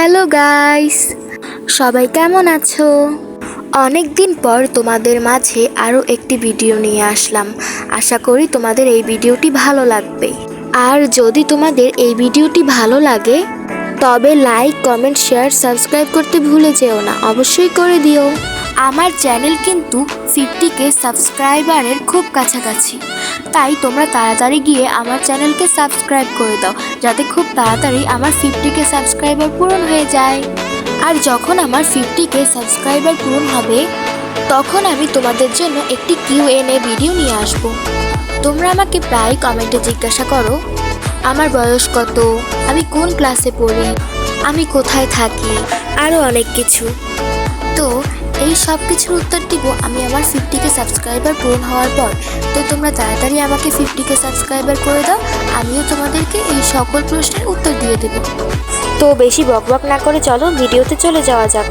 Hello guys, সবাই কেমন আছো? অনেক দিন পর তোমাদের মাঝে আরও একটি ভিডিও নিয়ে আসলাম। আশা করি তোমাদের এই ভিডিওটি ভালো লাগবে। আর যদি তোমাদের এই ভিডিওটি ভালো লাগে, তবে লাইক, কমেন্ট, শেয়ার, সাবস্ক্রাইব করতে ভুলে যেও না। অবশ্যই করে দিও। আমার চ্যানেল কিন্তু ফিফটি কে সাবস্ক্রাইবারের খুব কাছাকাছি। তাই তোমরা তাড়াতাড়ি গিয়ে আমার চ্যানেলকে সাবস্ক্রাইব করে দাও, যাতে খুব তাড়াতাড়ি আমার ফিফটি কে সাবস্ক্রাইবার পূরণ হয়ে যায়। আর যখন আমার ফিফটি কে সাবস্ক্রাইবার পূরণ হবে, তখন আমি তোমাদের জন্য একটি কিউ এন এ ভিডিও নিয়ে আসব। তোমরা আমাকে প্রায় কমেন্টে জিজ্ঞাসা করো, আমার বয়স কত? আমি কোন ক্লাসে পড়ি? আমি কোথায় থাকি? আরও অনেক কিছু। এই সব কিছুর উত্তর দিব আমি আমার ফিফটিকে সাবস্ক্রাইবার পূরণ হওয়ার পর। তো তোমরা তাড়াতাড়ি আমাকে ফিফটিকে সাবস্ক্রাইবার করে দাও, আমিও তোমাদেরকে এই সকল প্রশ্নের উত্তর দিয়ে দেব। তো বেশি বকবক না করে চলো ভিডিওতে চলে যাওয়া যাক।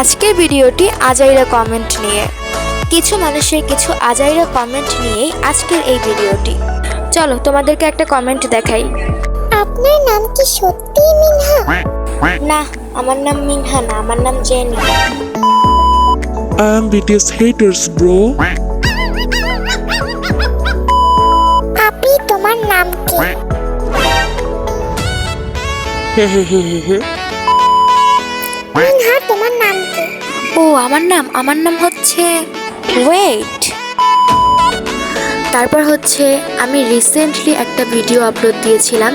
আজকের ভিডিওটি আজাইরা কমেন্ট নিয়ে। কিছু মানুষের কিছু আজাইরা কমেন্ট নিয়েই আজকের এই ভিডিওটি। চলো তোমাদেরকে একটা কমেন্ট দেখাই। আপনার নাম কি সত্যিই মিনহা? না আমার নাম মিনহা না আমার নাম jenny. I'm BTS haters, bro. আপি তোমার নাম কি? মিনহা তোমার নাম কি? ও আমার নাম আমার নাম হচ্ছে ওয়েট তারপর হচ্ছে আমি রিসেন্টলি একটা ভিডিও আপলোড দিয়েছিলাম।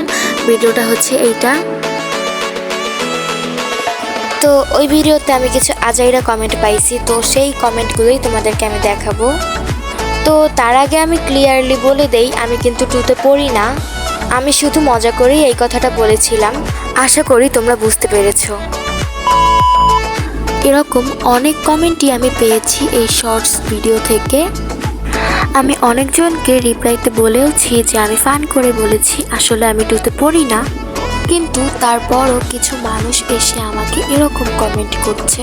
ভিডিওটা হচ্ছে এইটা। তো ওই ভিডিওতে আমি কিছু আজাইরা কমেন্ট পাইছি, তো সেই কমেন্টগুলোই তোমাদেরকে আমি দেখাবো। তো তার আগে আমি ক্লিয়ারলি বলে দেই, আমি কিন্তু টুতে পড়ি না। আমি শুধু মজা করেই এই কথাটা বলেছিলাম। আশা করি তোমরা বুঝতে পেরেছ। এরকম অনেক কমেন্টই আমি পেয়েছি এই শর্টস ভিডিও থেকে। আমি অনেকজনকে রিপ্লাইতে বলেওছি যে আমি ফান করে বলেছি, আসলে আমি টুতে পড়ি না। কিন্তু তারপরও কিছু মানুষ এসে আমাকে এরকম কমেন্ট করছে।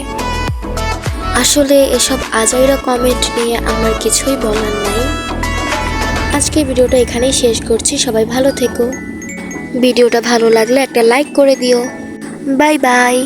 আসলে এসব আজাইরা কমেন্ট নিয়ে আমার কিছুই বলার নাই। আজকে ভিডিওটা এখানেই শেষ করছি, সবাই ভালো থেকো। ভিডিওটা ভালো লাগলে একটা লাইক করে দিও। Bye bye